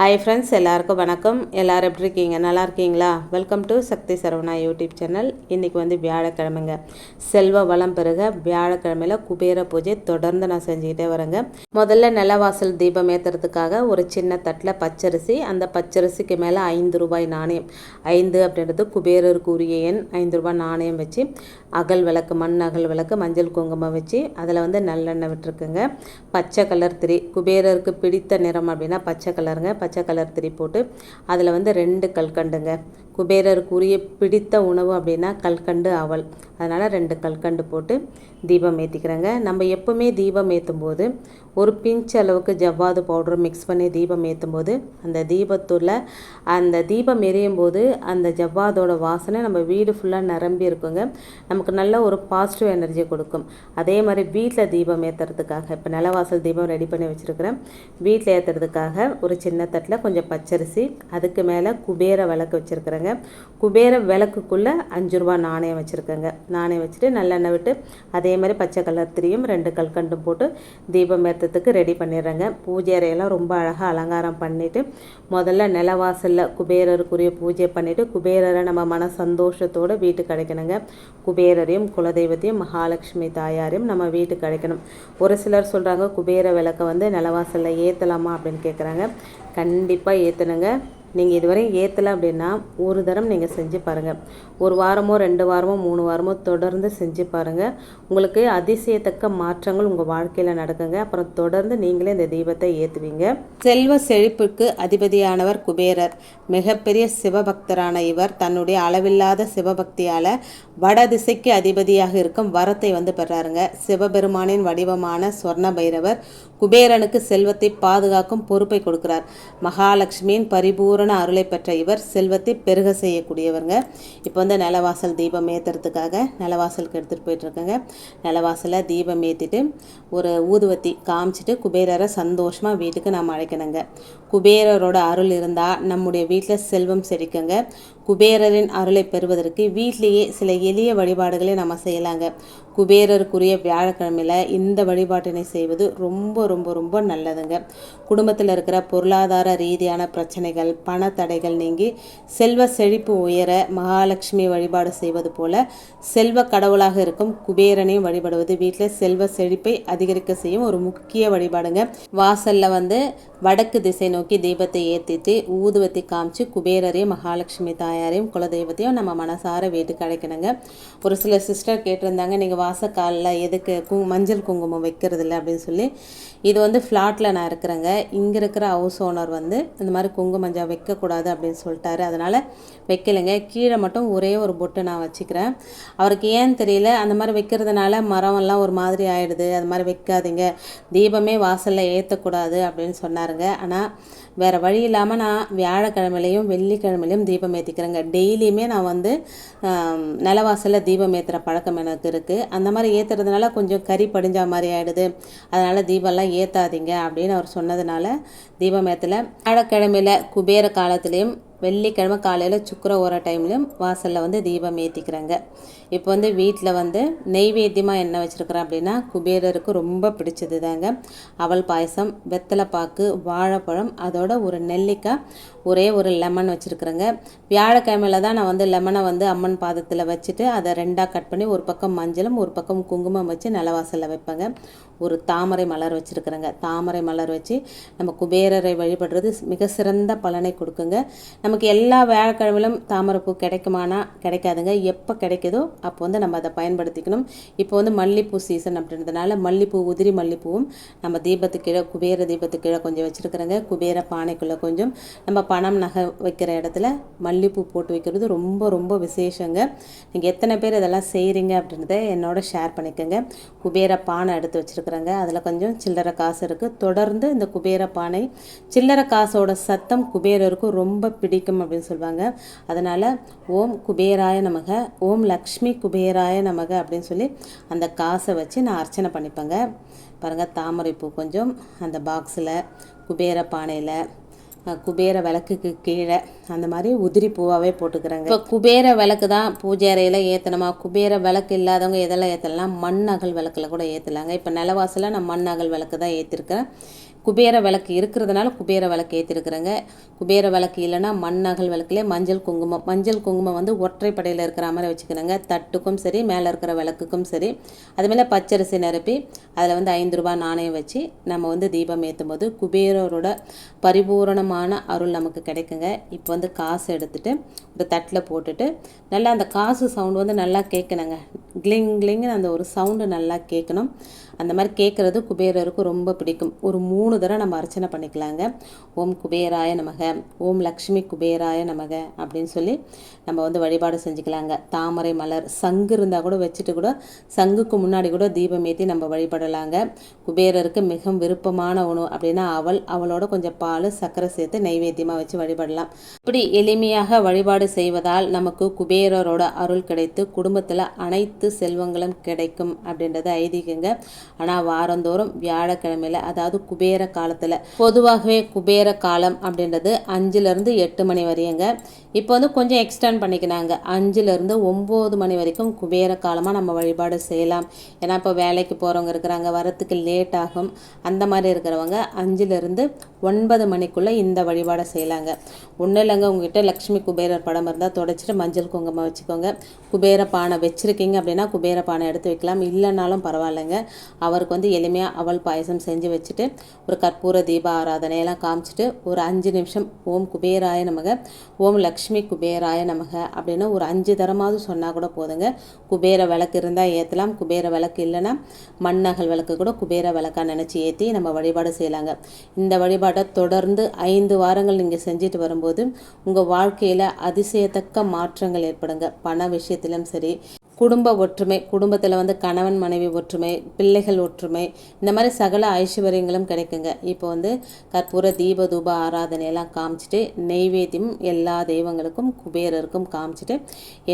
Hi friends எல்லாருக்கும் வணக்கம். எல்லாரும் எப்படி இருக்கீங்க? நல்லா இருக்கீங்களா? Welcome to Sakthi Saravana YouTube channel இன்றைக்கி வந்து வியாழக்கிழமைங்க. செல்வ வளம் பெருக வியாழக்கிழமையில் குபேர பூஜை தொடர்ந்து நான் செஞ்சுக்கிட்டே வரேங்க. முதல்ல நிலவாசல் தீபம் ஏற்றுறதுக்காக ஒரு சின்ன தட்டில் பச்சரிசி. அந்த பச்சரிசிக்கு மேலே ஐந்து ரூபாய் நாணயம். ஐந்து அப்படின்றது குபேரருக்கு உரிய எண். ஐந்து ரூபாய் நாணயம் வச்சு அகல் விளக்கு மண் அகல் விளக்கு மஞ்சள் குங்குமம் வச்சு அதில் வந்து நல்லெண்ணெய் விட்டுருக்குங்க. பச்சை கலர் திரி குபேரருக்கு பிடித்த நிறம் அப்படின்னா பச்சை கலருங்க. பச்சை கலர் திரி போட்டு அதில் வந்து ரெண்டு கல்கண்டுங்க. குபேரருக்கு உரிய பிடித்த உணவு அப்படின்னா கல்கண்டு அவல். அதனால் ரெண்டு கல்கண்டு போட்டு தீபம் ஏற்றிக்கிறேங்க நம்ம எப்போவுமே தீபம் ஏற்றும் போது ஒரு பிஞ்ச் அளவுக்கு ஜவ்வாது பவுடர் மிக்ஸ் பண்ணி தீபம் ஏற்றும் போது அந்த தீபத்துள்ள அந்த தீபம் எரியும் போது அந்த ஜவ்வாதோட வாசனை நம்ம வீடு ஃபுல்லாக நிரம்பி இருக்குங்க. நமக்கு நல்ல ஒரு பாசிட்டிவ் எனர்ஜி கொடுக்கும். அதே மாதிரி வீட்டில் தீபம் ஏற்றுறதுக்காக இப்போ நிலவாசல் தீபம் ரெடி பண்ணி வச்சுருக்கிறேன். வீட்டில் ஏற்றுறதுக்காக ஒரு சின்ன தட்டில் கொஞ்சம் பச்சரிசி அதுக்கு மேலே குபேர விளக்கு வச்சுருக்குறேங்க. குபேர விளக்குக்குள்ளே அஞ்சு ரூபா நாணயம் வச்சுருக்கேங்க. நாணயம் வச்சுட்டு நல்லெண்ணெய் விட்டு அதே மாதிரி பச்சை கலர் திரியும் ரெண்டு கல்கண்டும் போட்டு தீபம் ஏற்றத்துக்கு ரெடி பண்ணிடுறேங்க. பூஜை அறையெல்லாம் ரொம்ப அழகாக அலங்காரம் பண்ணிவிட்டு முதல்ல நிலவாசலில் குபேரருக்குரிய பூஜை பண்ணிவிட்டு குபேரரை நம்ம மன சந்தோஷத்தோடு வீட்டுக்கு அடைக்கணுங்க. குபேரரையும் குலதெய்வத்தையும் மகாலட்சுமி தாயாரையும் நம்ம வீட்டுக்கு அடைக்கணும். ஒரு சிலர் சொல்கிறாங்க குபேர விளக்கை வந்து நிலவாசலில் ஏற்றலாமா அப்படின்னு கேட்குறாங்க கண்டிப்பாக ஏற்றணுங்க நீங்கள் இதுவரை ஏற்றலை அப்படின்னா ஒரு தரம் நீங்கள் செஞ்சு பாருங்கள் ஒரு வாரமோ ரெண்டு வாரமோ மூணு வாரமோ தொடர்ந்து செஞ்சு பாருங்கள் உங்களுக்கு அதிசயத்தக்க மாற்றங்கள் உங்கள் வாழ்க்கையில் நடக்குங்க. அப்புறம் தொடர்ந்து நீங்களே இந்த தீபத்தை ஏற்றுவீங்க செல்வ செழிப்புக்கு அதிபதியானவர் குபேரர். மிகப்பெரிய சிவபக்தரான இவர். தன்னுடைய அளவில்லாத சிவபக்தியால் வடதிசைக்கு அதிபதியாக இருக்கும் வரத்தை வந்து பெறாருங்க. சிவபெருமானின் வடிவமான சொர்ண பைரவர் குபேரனுக்கு செல்வத்தை பாதுகாக்கும் பொறுப்பை கொடுக்கிறார். மகாலட்சுமியின் பரிபூரண அருளை பெற்ற இவர் செல்வத்தை பெருக செய்யக்கூடியவருங்க. இப்போ வந்து நிலவாசல் தீபம் ஏற்றுறதுக்காக நிலவாசலுக்கு எடுத்துகிட்டு போயிட்டுருக்கேங்க. நிலவாசலில் தீபம் ஏற்றிட்டு ஒரு ஊதுவத்தி காமிச்சிட்டு குபேரரை சந்தோஷமாக வீட்டுக்கு நாம் அழைக்கணுங்க. குபேரரோட அருள் இருந்தால் நம்முடைய வீட்டில் செல்வம் செழிக்குங்க. குபேரரின் அருளை பெறுவதற்கு வீட்டிலேயே சில எளிய வழிபாடுகளை நம்ம செய்யலாங்க. குபேரருக்குரிய வியாழக்கிழமையில் இந்த வழிபாட்டினை செய்வது ரொம்ப ரொம்ப ரொம்ப நல்லதுங்க. குடும்பத்தில் இருக்கிற பொருளாதார ரீதியான பிரச்சனைகள் பண தடைகள் நீங்கி செல்வ செழிப்பு உயர மகாலட்சுமி வழிபாடு செய்வது போல செல்வ கடவுளாக இருக்கும் குபேரனையும் வழிபடுவது வீட்டில் செல்வ செழிப்பை அதிகரிக்க செய்யும் ஒரு முக்கிய வழிபாடுங்க. வாசலில் வந்து வடக்கு திசை நோக்கி தீபத்தை ஏற்றிட்டு ஊதுவத்தி காமிச்சு குபேரரையும் மகாலட்சுமி தாயாரையும் குலதெய்வத்தையும் நம்ம மனசார வீட்டுக்கு அழைக்கணுங்க. ஒரு சில சிஸ்டர் கேட்டிருந்தாங்க நீங்கள் வாசக்காலில் எதுக்கு கு மஞ்சள் குங்குமம் வைக்கிறது இல்லை அப்படின்னு சொல்லி. இது வந்து ஃப்ளாட்டில் நான் இருக்கிறேங்க. இங்கே இருக்கிற ஹவுஸ் ஓனர் வந்து இந்த மாதிரி குங்குமஞ்சா வைக்கக்கூடாது அப்படின்னு சொல்லிட்டாரு. அதனால் வைக்கலைங்க. கீழே மட்டும் ஒரே ஒரு பொட்டு நான் வச்சுக்கிறேன். அவருக்கு ஏன் தெரியல? அந்த மாதிரி வைக்கிறதுனால மரம்லாம் ஒரு மாதிரி ஆகிடுது அது மாதிரி வைக்காதீங்க. தீபமே வாசலில் ஏற்றக்கூடாது அப்படின்னு சொன்னாருங்க. ஆனால் வேறு வழி இல்லாமல் நான் வியாழக்கிழமையிலையும் வெள்ளிக்கிழமையிலையும் தீபம் ஏற்றிக்கிறேங்க டெய்லியுமே நான் வந்து நிலவாசலில் தீபம் ஏற்றுற பழக்கம் எனக்கு இருக்குது அந்த மாதிரி ஏற்றுறதுனால கொஞ்சம் கறி படிஞ்சா மாதிரி ஆகிடுது அதனால் தீபம்லாம் ஏற்றாதீங்க அப்படின்னு அவர் சொன்னதுனால தீபம் ஏற்றலை வியாழக்கிழமையில் குபேர காலத்துலேயும் வெள்ளிக்கிழமை காலையில் சுக்கர ஓர டைம்லையும் வாசலில் வந்து தீபம் ஏற்றிக்கிறாங்க இப்போ வந்து வீட்டில் வந்து நெய்வேத்தியமாக என்ன வச்சுருக்குறேன் அப்படின்னா குபேரருக்கு ரொம்ப பிடிச்சது தாங்க அவல் பாயசம் வெத்தலை பாக்கு வாழைப்பழம் அதோட ஒரு நெல்லிக்காய் ஒரே ஒரு லெமன் வச்சுருக்குறேங்க. வியாழக்கிழமையில் தான் நான் வந்து லெமனை வந்து அம்மன் பாதத்தில் வச்சுட்டு அதை ரெண்டாக கட் பண்ணி ஒரு பக்கம் மஞ்சளும் ஒரு பக்கம் குங்குமம் வச்சு நிலவாசலில் வைப்பேங்க. ஒரு தாமரை மலர் வச்சுருக்குறேங்க. தாமரை மலர் வச்சு நம்ம குபேரரை வழிபடுறது மிக சிறந்த பலனை கொடுக்குங்க. நமக்கு எல்லா வியாழக்கிழமையிலும் தாமரைப்பூ கிடைக்குமானா கிடைக்காதுங்க. எப்போ கிடைக்குதோ அப்போ வந்து நம்ம அதை பயன்படுத்திக்கணும். இப்போ வந்து மல்லிப்பூ சீசன் அப்படின்றதுனால மல்லிப்பூ உதிரி மல்லிப்பூவும் நம்ம தீபத்துக்கு கீழே குபேர தீபத்துக்கு கீழே கொஞ்சம் வச்சுருக்குறேங்க. குபேர பானைக்குள்ளே கொஞ்சம் நம்ம பணம் நகை வைக்கிற இடத்துல மல்லிப்பூ போட்டு வைக்கிறது ரொம்ப ரொம்ப விசேஷங்க. நீங்கள் எத்தனை பேர் இதெல்லாம் செய்கிறீங்க அப்படின்றத என்னோட ஷேர் பண்ணிக்கோங்க. குபேர பானை எடுத்து வச்சுருக்குறேங்க. அதில் கொஞ்சம் சில்லறை காசு இருக்குது தொடர்ந்து இந்த குபேர பானை சில்லற காசோட சத்தம் குபேரருக்கும் ரொம்ப பிடிக்கும் அப்படின்னு சொல்லுவாங்க. அதனால் ஓம் குபேராய நமக ஓம் லக்ஷ்மி குபேராய நமக அப்படின்னு சொல்லி அந்த காசை வச்சு நான் அர்ச்சனை பண்ணிப்பேங்க. பாருங்கள் தாமரைப்பூ கொஞ்சம் அந்த பாக்ஸில் குபேர பானையில் குபேர விளக்குக்கு கீழே அந்த மாதிரி உதிரி பூவாகவே போட்டுக்கிறாங்க. இப்போ குபேர விளக்கு தான் பூஜை அறையில் ஏற்றணுமா குபேர விளக்கு இல்லாதவங்க எதெல்லாம் ஏற்றலாம் மண் அகல் விளக்கில் கூட ஏற்றலாங்க இப்போ நிலவாசலில் நான் மண் அகல் விளக்கு தான் ஏற்றிருக்கிறேன் குபேர விளக்கு இருக்கிறதுனால குபேர விளக்கு ஏற்றிருக்கிறேங்க குபேர விளக்கு இல்லைன்னா மண் அகல் மஞ்சள் குங்குமம். மஞ்சள் குங்குமம் வந்து ஒற்றைப்படையில் இருக்கிற மாதிரி வச்சுக்கிறேங்க. தட்டுக்கும் சரி மேலே இருக்கிற விளக்குக்கும் சரி. அதுமேலே பச்சரிசி நிரப்பி அதில் வந்து ஐந்து ரூபாய் நாணயம் வச்சு நம்ம வந்து தீபம் ஏற்றும் போது குபேரரோட பரிபூரணமான அருள் நமக்கு கிடைக்குங்க. இப்போ வந்து காசு எடுத்துகிட்டு ஒரு தட்டில் போட்டுட்டு நல்லா அந்த காசு சவுண்டு வந்து நல்லா கேட்கணுங்க. கிளிங் கிளிங்னு அந்த ஒரு சவுண்டு நல்லா கேட்கணும். அந்த மாதிரி கேட்குறது குபேரருக்கு ரொம்ப பிடிக்கும். ஒரு மூணு தடவை நம்ம அர்ச்சனை பண்ணிக்கலாங்க. ஓம் குபேராய நமக ஓம் லக்ஷ்மி குபேராய நமக அப்படின்னு சொல்லி நம்ம வந்து வழிபாடு செஞ்சுக்கலாங்க. தாமரை மலர் சங்கு இருந்தால் கூட வச்சுட்டு கூட சங்குக்கு முன்னாடி கூட தீபம் ஏற்றி நம்ம வழிபடலாங்க. குபேரருக்கு மிகவும் விருப்பமான உணவு அப்படின்னா அவள் அவளோட கொஞ்சம் பால் சர்க்கரை சேர்த்து நைவேத்தியமாக வச்சு வழிபடலாம். இப்படி எளிமையாக வழிபாடு செய்வதால் நமக்கு குபேரரோட அருள் கிடைத்து குடும்பத்தில் அனைத்து செல்வங்களும் கிடைக்கும் அப்படின்றது ஐதீகங்க. ஆனால் வாரந்தோறும் வியாழக்கிழமையில் அதாவது குபேர காலத்தில் பொதுவாகவே குபேர காலம் அப்படின்றது அஞ்சுலேருந்து எட்டு மணி வரையுங்க. இப்போ வந்து கொஞ்சம் எக்ஸ்டெண்ட் பண்ணிக்கினாங்க. அஞ்சுலேருந்து ஒம்பது மணி வரைக்கும் குபேர காலமாக நம்ம வழிபாடு செய்யலாம். ஏன்னா இப்போ வேலைக்கு போகிறவங்க இருக்கிறாங்க வரத்துக்கு லேட் ஆகும். அந்த மாதிரி இருக்கிறவங்க அஞ்சுலேருந்து ஒன்பது மணிக்குள்ளே இந்த வழிபாடை செய்யலாங்க. ஒன்றும் இல்லைங்க உங்ககிட்ட லக்ஷ்மி குபேரர் படம் இருந்தால் தொடச்சிட்டு மஞ்சள் குங்குமம் வச்சுக்கோங்க. குபேர பானை வச்சுருக்கீங்க அப்படின்னா குபேர பானை எடுத்து வைக்கலாம். இல்லைனாலும் பரவாயில்லைங்க. அவருக்கு வந்து எளிமையாக அவல் பாயசம் செஞ்சு வச்சுட்டு ஒரு கற்பூர தீப ஆராதனையெல்லாம் காமிச்சிட்டு ஒரு அஞ்சு நிமிஷம் ஓம் குபேராய நமக ஓம் லக்ஷ்மி குபேராய நமக அப்படின்னு ஒரு அஞ்சு தரமாவது சொன்னால் கூட போதுங்க. குபேர விளக்கு இருந்தால் ஏற்றலாம் குபேர விளக்கு இல்லைன்னா மண்ணகல் விளக்கு கூட குபேர விளக்கா நினச்சி ஏற்றி நம்ம வழிபாடு செய்யலாங்க. இந்த வழிபாட்டை தொடர்ந்து ஐந்து வாரங்கள் நீங்கள் செஞ்சுட்டு வரும்போது உங்கள் வாழ்க்கையில் அதிசயத்தக்க மாற்றங்கள் ஏற்படுங்க. பண விஷயத்திலும் சரி குடும்ப ஒற்றுமை குடும்பத்தில் வந்து கணவன் மனைவி ஒற்றுமை பிள்ளைகள் ஒற்றுமை இந்த மாதிரி சகல ஐஸ்வர்யங்களும் கிடைக்குங்க. இப்போ வந்து கற்பூர தீப தூப ஆராதனையெல்லாம் காமிச்சிட்டு நெய்வேத்தியம் எல்லா தெய்வங்களுக்கும் குபேரருக்கும் காமிச்சிட்டு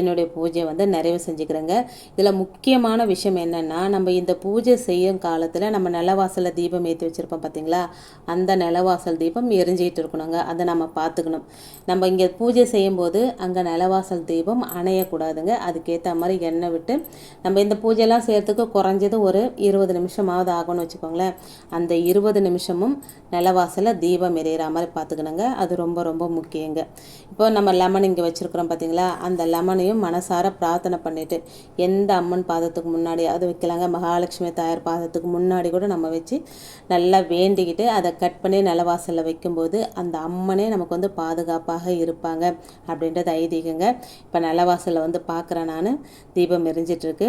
என்னுடைய பூஜை வந்து நிறைவு செஞ்சுக்கிறேங்க. இதில் முக்கியமான விஷயம் என்னென்னா நம்ம இந்த பூஜை செய்யும் காலத்தில் நம்ம நிலவாசலில் தீபம் ஏற்றி வச்சுருப்போம் பார்த்தீங்களா அந்த நிலவாசல் தீபம் எரிஞ்சிக்கிட்டு இருக்கணுங்க. அதை நம்ம பார்த்துக்கணும். நம்ம இங்கே பூஜை செய்யும்போது அங்கே நிலவாசல் தீபம் அணையக்கூடாதுங்க. அதுக்கேற்ற மாதிரி எண்ணெய் விட்டு நம்ம இந்த பூஜையெல்லாம் செய்கிறதுக்கு குறைஞ்சது ஒரு இருபது நிமிஷமாவது ஆகும்னு வச்சுக்கோங்களேன். அந்த இருபது நிமிஷமும் நிலவாசலில் தீபம் எரியிற மாதிரி பார்த்துக்கணுங்க. அது ரொம்ப ரொம்ப முக்கியங்க. இப்போ நம்ம லெமன் இங்கே வச்சுருக்குறோம் பார்த்தீங்களா அந்த லெமனையும் மனசார பிரார்த்தனை பண்ணிட்டு எந்த அம்மன் பாதத்துக்கு முன்னாடி அது வைக்கலாங்க மகாலட்சுமி தாயார் பாதத்துக்கு முன்னாடி கூட நம்ம வச்சு நல்லா வேண்டிக்கிட்டு அதை கட் பண்ணி நிலவாசலில் வைக்கும்போது அந்த அம்மனே நமக்கு வந்து பாதுகாப்பாக இருப்பாங்க அப்படின்றது ஐதீகங்க. இப்போ நிலவாசலில் வந்து பார்க்குறேன் நான். தீபம் எரிஞ்சிட்ருக்கு.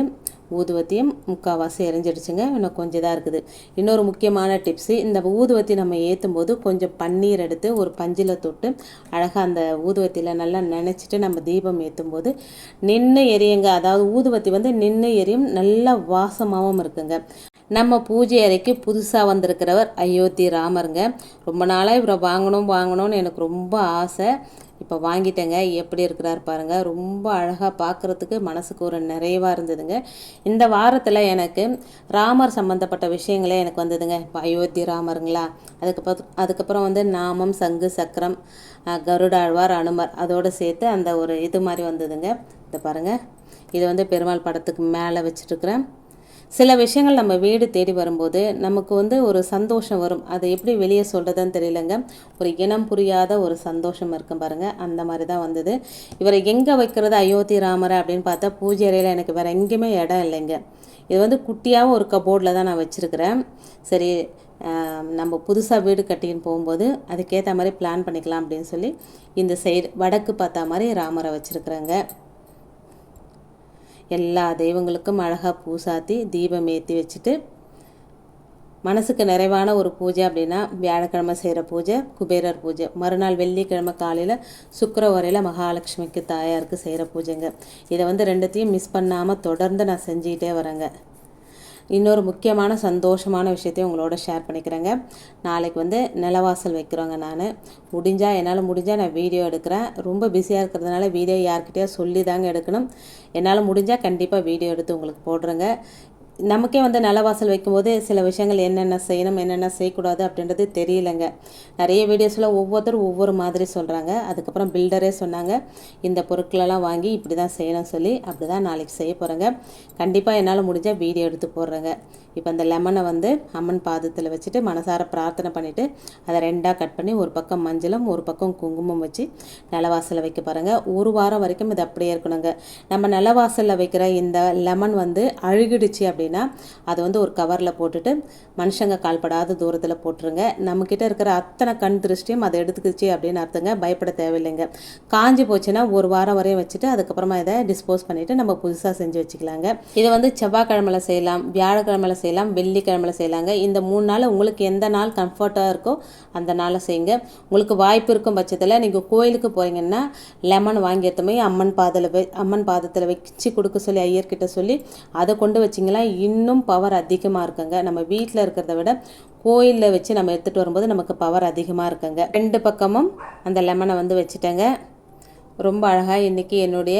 ஊதுவத்தியும் முக்கால்வாசி எரிஞ்சிடுச்சுங்க. இன்னும் கொஞ்சம் தான் இருக்குது. இன்னொரு முக்கியமான டிப்ஸு இந்த ஊதுவத்தி நம்ம ஏற்றும் போது கொஞ்சம் பன்னீர் எடுத்து ஒரு பஞ்சில் தொட்டு அழகாக அந்த ஊதுவத்தியில் நல்லா நினச்சிட்டு நம்ம தீபம் ஏற்றும் போது நின்று எரியுங்க. அதாவது ஊதுவத்தி வந்து நின்று எரியும். நல்லா வாசமாகவும் இருக்குங்க. நம்ம பூஜை அறைக்கு புதுசாக வந்திருக்கிறவர் அயோத்தி ராமருங்க. ரொம்ப நாளாக இவரை வாங்கணும் வாங்கணும்னு எனக்கு ரொம்ப ஆசை. இப்போ வாங்கிட்டேங்க எப்படி இருக்கிறார் பாருங்க. ரொம்ப அழகாக பார்க்குறதுக்கு மனசுக்கு ஒரு நிறைவாக இருந்ததுங்க. இந்த வாரத்தில் எனக்கு ராமர் சம்மந்தப்பட்ட விஷயங்களே எனக்கு வந்ததுங்க. இப்போ அயோத்தி ராமருங்களா அதுக்கப்புறம் அதுக்கப்புறம் வந்து நாமம் சங்கு சக்கரம் கருடாழ்வார் அனுமர் அதோடு சேர்த்து அந்த ஒரு இது மாதிரி வந்ததுங்க. இதை பாருங்கள் இது வந்து பெருமாள் படத்துக்கு மேலே வச்சுட்டுருக்குறேன். சில விஷயங்கள் நம்ம வீடு தேடி வரும்போது நமக்கு வந்து ஒரு சந்தோஷம் வரும். அதை எப்படி வெளியே சொல்கிறதுன்னு தெரியலங்க. ஒரு இனம் புரியாத ஒரு சந்தோஷம் இருக்கும் பாருங்கள் அந்த மாதிரி தான் வந்தது. இவரை எங்கே வைக்கிறது அயோத்தி ராமரை அப்படின்னு பார்த்தா பூஜை அறையில் எனக்கு வேறு எங்கேயுமே இடம் இல்லைங்க. இது வந்து குட்டியாகவும் ஒரு கபோர்டில் தான் நான் வச்சுருக்கிறேன். சரி நம்ம புதுசாக வீடு கட்டின்னு போகும்போது அதுக்கேற்ற மாதிரி பிளான் பண்ணிக்கலாம் அப்படின்னு சொல்லி இந்த சைடு வடக்கு பார்த்தா மாதிரி ராமரை வச்சுருக்குறேங்க. எல்லா தெய்வங்களுக்கும் அழகாக பூசாத்தி தீபம் ஏற்றி வச்சுட்டு மனசுக்கு நிறைவான ஒரு பூஜை அப்படின்னா வியாழக்கிழமை செய்கிற பூஜை குபேரர் பூஜை. மறுநாள் வெள்ளிக்கிழமை காலையில் சுக்கரவரையில் மகாலட்சுமிக்கு தாயாருக்கு செய்கிற பூஜைங்க. இதை வந்து ரெண்டுத்தையும் மிஸ் பண்ணாமல் தொடர்ந்து நான் செஞ்சுக்கிட்டே வரேங்க. இன்னொரு முக்கியமான சந்தோஷமான விஷயத்தையும் உங்களோட ஷேர் பண்ணிக்கிறேங்க. நாளைக்கு வந்து நிலவாசல் வைக்கிறோங்க நான். முடிஞ்சால் என்னால் முடிஞ்சால் நான் வீடியோ எடுக்கிறேன். ரொம்ப பிஸியாக இருக்கிறதுனால வீடியோ யார்கிட்டயோ சொல்லி தாங்க எடுக்கணும். என்னால் முடிஞ்சால் கண்டிப்பாக வீடியோ எடுத்து உங்களுக்கு போடுறேங்க. நமக்கே வந்து நிலவாசல் வைக்கும்போது சில விஷயங்கள் என்னென்ன செய்யணும் என்னென்ன செய்யக்கூடாது அப்படின்றது தெரியலங்க. நிறைய வீடியோஸில் ஒவ்வொருத்தரும் ஒவ்வொரு மாதிரி சொல்கிறாங்க அதுக்கப்புறம் பில்டரே சொன்னாங்க. இந்த பொருட்களெல்லாம் வாங்கி இப்படி தான் செய்யணும் சொல்லி அப்படி தான் நாளைக்கு செய்ய போகிறேங்க கண்டிப்பாக என்னால் முடிஞ்சால் வீடியோ எடுத்து போடுறேங்க. இப்போ அந்த லெமனை வந்து அம்மன் பாதத்தில் வச்சுட்டு மனசார பிரார்த்தனை பண்ணிவிட்டு அதை ரெண்டாக கட் பண்ணி ஒரு பக்கம் மஞ்சளும் ஒரு பக்கம் குங்குமம் வச்சு நிலவாசலில் வைக்க பாருங்கள் ஒரு வாரம் வரைக்கும் இது அப்படியே இருக்கணுங்க. நம்ம நிலவாசலில் வைக்கிற இந்த லெமன் வந்து அழுகிடுச்சு அப்படின்னா அதை வந்து ஒரு கவரில் போட்டுட்டு மனுஷங்க கால்படாத தூரத்தில் போட்டுருங்க. நம்மக்கிட்ட இருக்கிற அத்தனை கண் திருஷ்டியும் அதை எடுத்துக்கிச்சு அப்படின்னு அர்த்தங்க. பயப்பட தேவையில்லைங்க. காஞ்சி போச்சுன்னா ஒரு வாரம் வரையும் வச்சுட்டு அதுக்கப்புறமா இதை டிஸ்போஸ் பண்ணிவிட்டு நம்ம புதுசாக செஞ்சு வச்சுக்கலாங்க. இதை வந்து செவ்வாய்க்கிழமையில் செய்யலாம் வியாழக்கிழமையில் செய்யலாம் வெள்ளிக்கிழமையில் செய்யலாங்க. இந்த மூணு நாள் உங்களுக்கு எந்த நாள் கம்ஃபர்ட்டாக இருக்கோ அந்த நாளை செய்யுங்க. உங்களுக்கு வாய்ப்பு இருக்கும் பட்சத்தில் நீங்கள் கோயிலுக்கு போகிறீங்கன்னா லெமன் வாங்கி எடுத்தமே அம்மன் பாதத்தில் அம்மன் பாதத்தில் வச்சு கொடுக்க சொல்லி ஐயர்கிட்ட சொல்லி அதை கொண்டு வச்சிங்களா இன்னும் பவர் அதிகமாக இருக்குங்க. நம்ம வீட்டில் இருக்கிறத விட கோயிலில் வச்சு நம்ம எடுத்துகிட்டு வரும்போது நமக்கு பவர் அதிகமாக இருக்குங்க. ரெண்டு பக்கமும் அந்த லெமனை வந்து வச்சுட்டேங்க. ரொம்ப அழகாக இன்றைக்கி என்னுடைய